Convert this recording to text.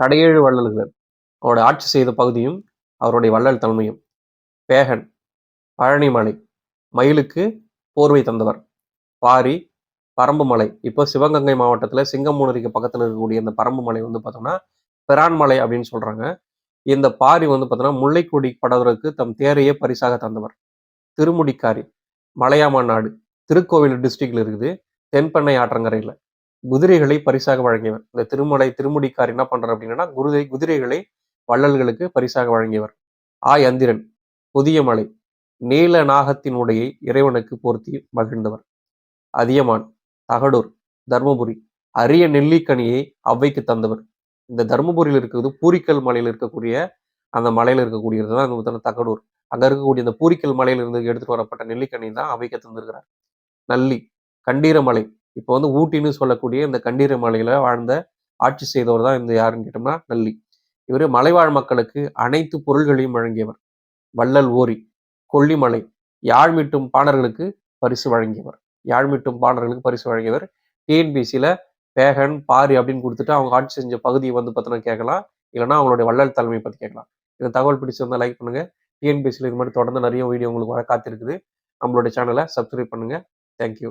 கடையேழு வள்ளல்கள். அவரோட ஆட்சி செய்த பகுதியும் அவருடைய வள்ளல் தலைமையும். பேகன் பழனிமலை மயிலுக்கு போர்வை தந்தவர். பாரி பரம்புமலை இப்போ சிவகங்கை மாவட்டத்தில் சிங்கமூனரிக்கு பக்கத்தில் இருக்கக்கூடிய இந்த பரம்பு மலை வந்து பார்த்தோம்னா பிரான்மலை அப்படின்னு சொல்கிறாங்க இந்த பாரி வந்து பார்த்தோன்னா முல்லைக்கொடி படவருக்கு தம் தேரையே பரிசாக தந்தவர். திருமுடிக்காரி மலையாமா நாடு. திருக்கோவில் டிஸ்ட்ரிக்ட்ல இருக்குது. தென்பெண்ணை ஆற்றங்கரையில். குதிரைகளை பரிசாக வழங்கியவர். இந்த திருமலை திருமுடிக்கார் என்ன பண்றார் அப்படின்னா குருதை குதிரைகளை வள்ளல்களுக்கு பரிசாக வழங்கியவர். ஆ யந்திரன் புதிய மலை நீல நாகத்தின் உடையை இறைவனுக்கு போர்த்தி மகிழ்ந்தவர். அதியமான் தகடூர் தர்மபுரி அரிய நெல்லிக்கனியை அவ்வைக்கு தந்தவர். இந்த தர்மபுரியில் இருக்கிறது பூரிக்கல் மலையில் இருக்கக்கூடிய அந்த மலையில் இருக்கக்கூடியது தான் அந்த தகடூர். அங்கே இருக்கக்கூடிய அந்த பூரிக்கல் மலையிலிருந்து எடுத்துட்டு வரப்பட்ட நெல்லிக்கனி தான் அவைக்க தந்திருக்கிறார். நல்லி கண்டீரமலை இப்போ வந்து ஊட்டின்னு சொல்லக்கூடிய இந்த கண்டீர மலையில வாழ்ந்த ஆட்சி செய்தவர் தான் இந்த யாருன்னு கேட்டோம்னா நல்லி. இவர் மலைவாழ் மக்களுக்கு அனைத்து பொருள்களையும் வழங்கியவர். வள்ளல் ஓரி கொல்லிமலை யாழ்மிட்டும் பாணர்களுக்கு பரிசு வழங்கியவர். யாழ்மிட்டும் பாணர்களுக்கு பரிசு வழங்கியவர். டிஎன்பிசியில பேகன் பாரி அப்படின்னு கொடுத்துட்டு அவங்க ஆட்சி செஞ்ச பகுதியை வந்து பார்த்தோன்னா கேட்கலாம். இல்லைன்னா அவங்களுடைய வள்ளல் தலைமை பற்றி கேட்கலாம். இந்த தகவல் பிடிச்சிருந்தால் லைக் பண்ணுங்க. டிஎன்பிசியில் இது மாதிரி தொடர்ந்து நிறைய வீடியோ உங்களுக்கு வர காத்திருக்குது. நம்மளுடைய சேனலை சப்ஸ்கிரைப் பண்ணுங்க. தேங்க்யூ